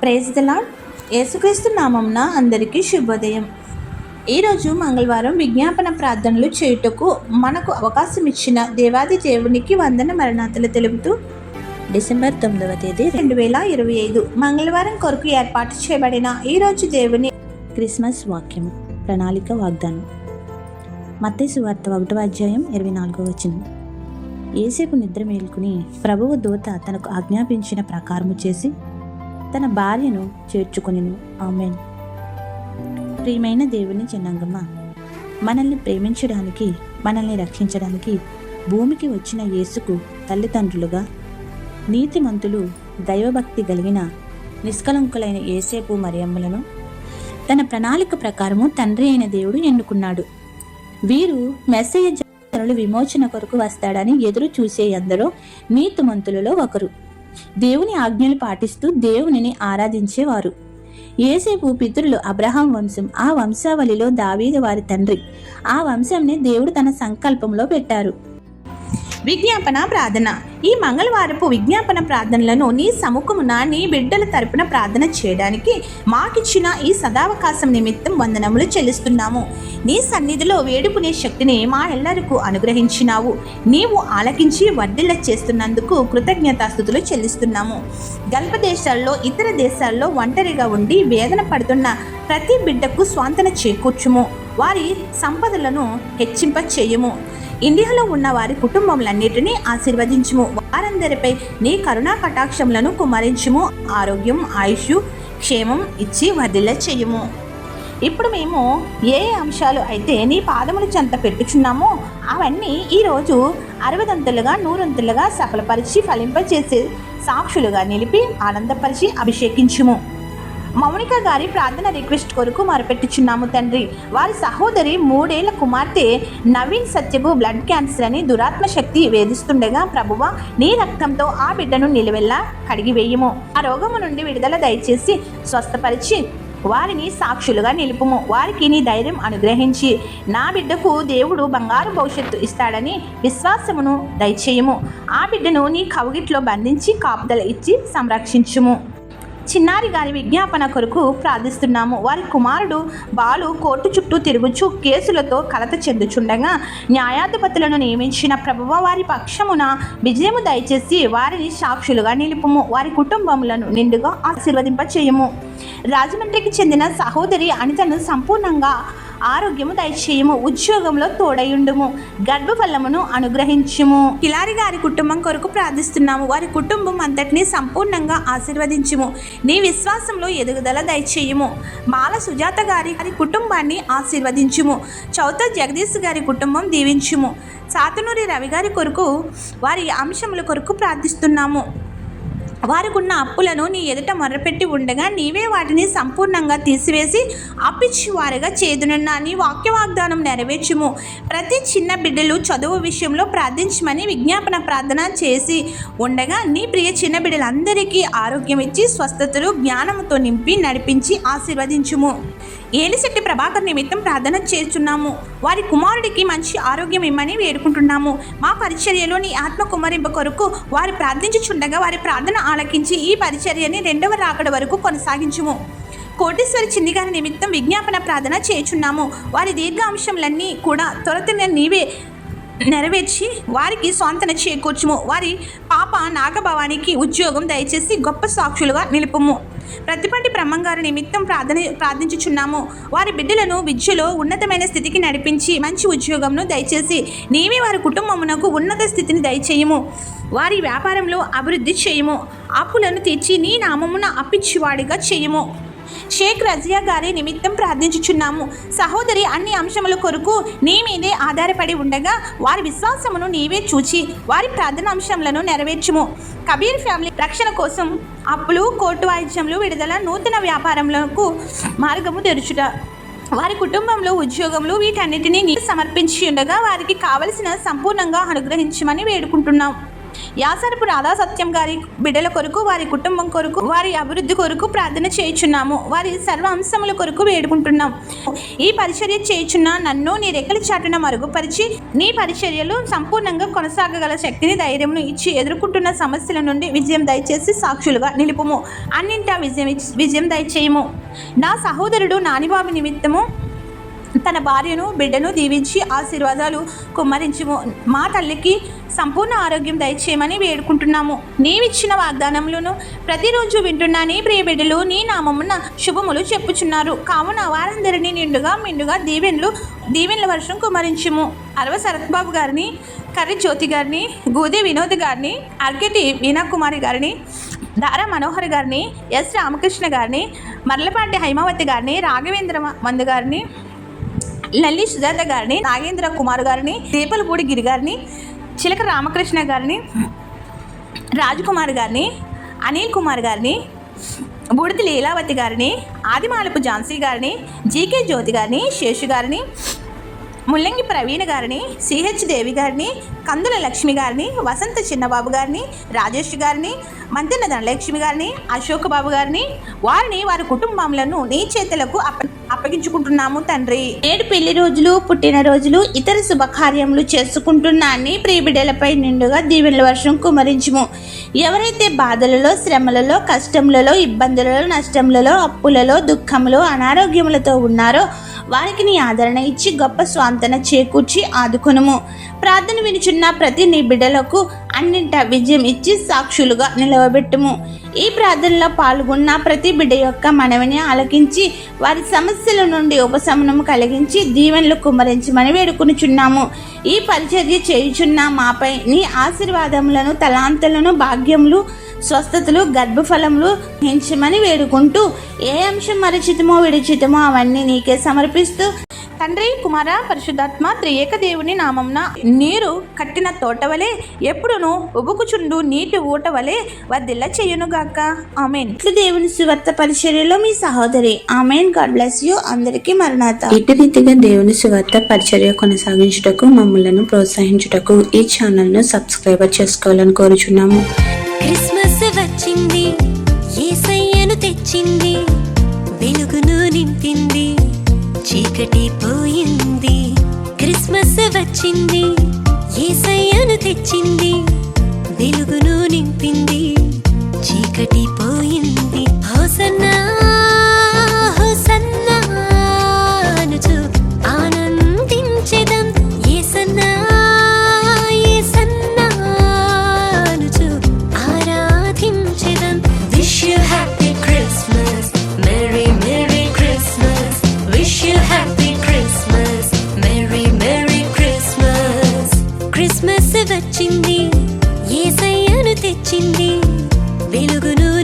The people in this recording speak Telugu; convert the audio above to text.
ప్రేజ్ ద లాడ్ యేసుక్రీస్తు నామంన అందరికీ శుభోదయం. ఈరోజు మంగళవారం విజ్ఞాపన ప్రార్థనలు చేయుటకు మనకు అవకాశం ఇచ్చిన దేవాది దేవునికి వందన మరణాతలు తెలుపుతూ డిసెంబర్ తొమ్మిదవ తేదీ రెండు వేల ఇరవై ఐదు మంగళవారం కొరకు ఏర్పాటు చేయబడిన ఈరోజు దేవుని క్రిస్మస్ వాక్యం ప్రణాళిక వాగ్దానం. మత్తయి వార్త ఒకటో అధ్యాయం ఇరవై నాలుగో వచనం. ఏసేపు నిద్ర మేల్కొని ప్రభువు దూత తనకు ఆజ్ఞాపించిన ప్రకారము చేసి తన భార్యను చేర్చుకునిను. ఆమెన్. ప్రియమైన దేవుని చిన్నంగమ్మ మనల్ని ప్రేమించడానికి మనల్ని రక్షించడానికి భూమికి వచ్చిన యేసుకు తల్లిదండ్రులుగా నీతిమంతులు దైవభక్తి కలిగిన నిష్కలంకులైన ఏసేపు మరియమ్మలను తన ప్రణాళిక ప్రకారము తండ్రి అయిన దేవుడు ఎన్నుకున్నాడు. వీరు మెస్సయ్య జనులు విమోచన కొరకు వస్తాడని ఎదురు చూసే ఎందరో నీతిమంతులలో ఒకరు. దేవుని ఆజ్ఞలు పాటిస్తూ దేవునిని ఆరాధించేవారు. ఏసేపు పితరులు అబ్రహాం వంశం ఆ వంశావళిలో దావీదు వారి తండ్రి. ఆ వంశంని దేవుడు తన సంకల్పంలో పెట్టారు. విజ్ఞాపన ప్రార్థన. ఈ మంగళవారపు విజ్ఞాపన ప్రార్థనలను నీ సముఖమున నీ బిడ్డల తరపున ప్రార్థన చేయడానికి మాకిచ్చిన ఈ సదావకాశం నిమిత్తం వందనములు చెల్లిస్తున్నాము. నీ సన్నిధిలో వేడుకునే శక్తిని మా ఎల్లరకు అనుగ్రహించినావు. నీవు ఆలకించి వర్ధిల్ల చేస్తున్నందుకు కృతజ్ఞతాస్థుతులు చెల్లిస్తున్నాము. గల్ప దేశాల్లో ఇతర దేశాల్లో ఒంటరిగా ఉండి వేదన పడుతున్న ప్రతి బిడ్డకు స్వాంతన చేకూర్చుము. వారి సంపదలను హెచ్చింప చేయము ఇండియాలో ఉన్న వారి కుటుంబములన్నిటినీ ఆశీర్వదించుము. వారందరిపై నీ కరుణా కటాక్షములను కుమరించుము ఆరోగ్యం ఆయుష్ క్షేమం ఇచ్చి వదిల చేయుము. ఇప్పుడు మేము ఏ ఏ అంశాలు అయితే నీ పాదముల చెంత పెట్టుచున్నామో అవన్నీ ఈరోజు అరవదంతులుగా నూరంతులుగా సఫలపరిచి ఫలింపచేసే సాక్షులుగా నిలిపి ఆనందపరిచి అభిషేకించుము. మౌనిక గారి ప్రార్థన రిక్వెస్ట్ కొరకు మరపెట్టుచున్నాము తండ్రి. వారి సహోదరి మూడేళ్ళ కుమార్తె నవీన్ సత్యకు బ్లడ్ క్యాన్సర్ అని దురాత్మ శక్తి వేధిస్తుండగా ప్రభువ నీ రక్తంతో ఆ బిడ్డను నిలువెల్లా కడిగివేయము ఆ రోగము నుండి విడుదల దయచేసి స్వస్థపరిచి వారిని సాక్షులుగా నిలుపుము. వారికి నీ ధైర్యం అనుగ్రహించి నా బిడ్డకు దేవుడు బంగారు భవిష్యత్తు ఇస్తాడని విశ్వాసమును దయచేయము. ఆ బిడ్డను నీ కవుగిట్లో బంధించి కాపుదల ఇచ్చి సంరక్షించుము. చిన్నారి గారి విజ్ఞాపన కొరకు ప్రార్థిస్తున్నాము. వారి కుమారుడు బాలు కోర్టు చుట్టూ తిరుగుచు కేసులతో కలత చెందుచుండగా న్యాయాధిపతులను నియమించిన ప్రభువ వారి పక్షమున విజయము దయచేసి వారిని సాక్షులుగా నిలుపుము. వారి కుటుంబములను నిండుగా ఆశీర్వదింప చేయము రాజమండ్రికి చెందిన సహోదరి అనితను సంపూర్ణంగా ఆరోగ్యము దయచేయము ఉద్యోగంలో తోడయుండుము గర్భఫలమును అనుగ్రహించుము. కిలారి గారి కుటుంబం కొరకు ప్రార్థిస్తున్నాము. వారి కుటుంబం అంతటినీ సంపూర్ణంగా ఆశీర్వదించుము. నీ విశ్వాసంలో ఎదుగుదల దయచేయము. మాల సుజాత గారి గారి కుటుంబాన్ని ఆశీర్వదించుము. చౌత జగదీష్ గారి కుటుంబం దీవించుము. సాతనూరి రవి గారి కొరకు వారి అంశముల కొరకు ప్రార్థిస్తున్నాము. వారికున్న అప్పులను నీ ఎదుట మొరపెట్టి ఉండగా నీవే వాటిని సంపూర్ణంగా తీసివేసి అప్పిచ్చి వారిగా చేదునున్న. నీ వాక్య వాగ్దానం నెరవేర్చుము. ప్రతి చిన్న బిడ్డలు చదువు విషయంలో ప్రార్థించమని విజ్ఞాపన ప్రార్థన చేసి ఉండగా నీ ప్రియ చిన్న బిడ్డలందరికీ ఆరోగ్యం ఇచ్చి స్వస్థతలు జ్ఞానముతో నింపి నడిపించి ఆశీర్వదించుము. ఏలిశెట్టి ప్రభాకర్ నిమిత్తం ప్రార్థన చేస్తున్నాము. వారి కుమారుడికి మంచి ఆరోగ్యం ఇమ్మని వేడుకుంటున్నాము. మా పరిచర్యలో నీ ఆత్మ కుమరింప కొరకు వారు ప్రార్థించుచుండగా వారి ప్రార్థన ఆలకించి ఈ పరిచర్యని రెండవ రాకడ వరకు కొనసాగించుము. కోటేశ్వరి చిన్నిగారి నిమిత్తం విజ్ఞాపన ప్రార్థన చేయుచున్నాము. వారి దీర్ఘాంశంలన్నీ కూడా త్వరతనే నీవే నెరవేర్చి వారికి సొంతన చేకూర్చుము. వారి పాప నాగభవానికి ఉద్యోగం దయచేసి గొప్ప సాక్షులుగా నిలుపుము. ప్రతిపంటి బ్రహ్మంగారి నిమిత్తం ప్రార్థన ప్రార్థించుచున్నాము. వారి బిడ్డలను విద్యలో ఉన్నతమైన స్థితికి నడిపించి మంచి ఉద్యోగంను దయచేసి నీవే వారి కుటుంబమునకు ఉన్నత స్థితిని దయచేయము. వారి వ్యాపారంలో అభివృద్ధి చేయము. అప్పులను తీర్చి నీ నామమున అప్పించువాడిగా చేయము. షేక్ రజియా గారి నిమిత్తం ప్రార్థించుచున్నాము. సహోదరి అన్ని అంశముల కొరకు నీ మీదే ఆధారపడి ఉండగా వారి విశ్వాసమును నీవే చూచి వారి ప్రార్థన అంశములను నెరవేర్చుము. కబీర్ ఫ్యామిలీ రక్షణ కోసం అప్పులు కోర్టు వాయిద్యములు విడుదల నూతన వ్యాపారములకు మార్గము తెరుచుట. వారి కుటుంబంలో ఉద్యోగములు వీటన్నిటినీ నీ సమర్పించి ఉండగా వారికి కావలసిన సంపూర్ణంగా అనుగ్రహించమని వేడుకుంటున్నాం. యాసరపు రాధా సత్యం గారి బిడ్డల కొరకు వారి కుటుంబం కొరకు వారి అభివృద్ధి కొరకు ప్రార్థన చేయుచున్నాము. వారి సర్వ అంశముల కొరకు వేడుకుంటున్నాం. ఈ పరిచర్య చేయుచున్న నన్ను నీ రెక్కల చాటున మరుగుపరిచి నీ పరిచర్యలు సంపూర్ణంగా కొనసాగగల శక్తిని ధైర్యమును ఇచ్చి ఎదుర్కొంటున్న సమస్యల నుండి విజయం దయచేసి సాక్షులుగా నిలుపుము. అన్నింటా విజయం విజయం దయచేయము. నా సహోదరుడు నానిబాబు నిమిత్తము తన భార్యను బిడ్డను దీవించి ఆశీర్వాదాలు కుమ్మరించుము. మా తల్లికి సంపూర్ణ ఆరోగ్యం దయచేయమని వేడుకుంటున్నాము. నీవిచ్చిన వాగ్దానములను ప్రతిరోజు వింటున్నా నీ ప్రియ బిడ్డలు నీ నామమున శుభములు చెప్పుచున్నారు. కావున వారందరినీ నిండుగా మిండుగా దీవెన్లు దీవెన్ల వర్షం కుమ్మరించుము. అరవ శరత్బాబు గారిని కర్రి జ్యోతి గారిని గూది వినోద్ గారిని అర్గటి వీణా కుమారి గారిని దారా మనోహర్ గారిని ఎస్ రామకృష్ణ గారిని మర్లపాటి హైమావతి గారిని రాఘవేంద్ర మందు గారిని లల్లి సుజాత గారిని నాగేంద్ర కుమార్ గారిని దీపలపూడి గిరి గారిని చిలక రామకృష్ణ గారిని రాజకుమార్ గారిని అనిల్ కుమార్ గారిని బూడిది లీలావతి గారిని ఆదిమాలపు ఝాన్సీ గారిని జీకే జ్యోతి గారిని శేషు గారిని ముల్లంగి ప్రవీణ్ గారిని సిహెచ్ దేవి గారిని కందుల లక్ష్మి గారిని వసంత చిన్నబాబు గారిని రాజేష్ గారిని మంతెన ధనలక్ష్మి గారిని అశోక్ బాబు గారిని వారిని వారి కుటుంబంలో నీ చేతులకు అప్ప అప్పగించుకుంటున్నాము తండ్రి. నేడు పెళ్ళి రోజులు పుట్టినరోజులు ఇతర శుభకార్యములు చేసుకుంటున్న అన్ని ప్రియబిడ్డలపై నిండుగా దీవెనల వర్షం కుమరించుము. ఎవరైతే బాధలలో శ్రమలలో కష్టములలో ఇబ్బందులలో నష్టములలో అప్పులలో దుఃఖములు అనారోగ్యములతో ఉన్నారో వారికి నీ ఆదరణ ఇచ్చి గొప్ప స్వాంతన చేకూర్చి ఆదుకొనుము. ప్రార్థన వినుచున్న ప్రతి నీ బిడ్డలకు అన్నింట విజయం ఇచ్చి సాక్షులుగా నిలవబెట్టుము. ఈ ప్రార్థనలో పాల్గొన్న ప్రతి బిడ్డ యొక్క మనవిని ఆలకించి వారి సమస్యల నుండి ఉపశమనం కలిగించి దీవెనలు కుమ్మరించమని వేడుకునిచున్నాము. ఈ పరిచర్య చేయుచున్న మాపై నీ ఆశీర్వాదములను తలాంతలను భాగ్యములు స్వస్థతలు గర్భఫలములు హించమని వేడుకుంటూ ఏ అంశం మరచితమో విడిచితమో అవన్నీ నీకే సమర్పిస్తూ తండ్రి కుమార పరిశుద్ధాత్మ త్రియేక దేవుని నామంన నీరు కట్టిన తోట వలె ఎప్పుడును ఉబుకుచుండు నీటి ఊట వలె వర్ధిల్ల చెయ్యునుగాక ఆమెన్. ఇట్లు దేవుని సువార్త పరిచర్యలో మీ సహోదరి. ఆమెన్. God bless you. అందరికీ మరణాత. ఇటు రీతిగా దేవుని సువార్త పరిచర్య కొనసాగించుటకు మమ్మలను ప్రోత్సహించుటకు ఈ ఛానల్ను సబ్స్క్రైబర్ చేసుకోవాలని కోరుచున్నాము. క్రిస్మస్ వచ్చింది ఏసయ్యను తెచ్చింది. వెలుగును నింపింది. చీకటి పోయింది. క్రిస్మస్ వచ్చింది. ఏసయ్యను తెచ్చింది. వెలుగును నింపింది. చీకటి పోయింది. హోసన్నా హోసన్నా. వచ్చింది. వెలుగును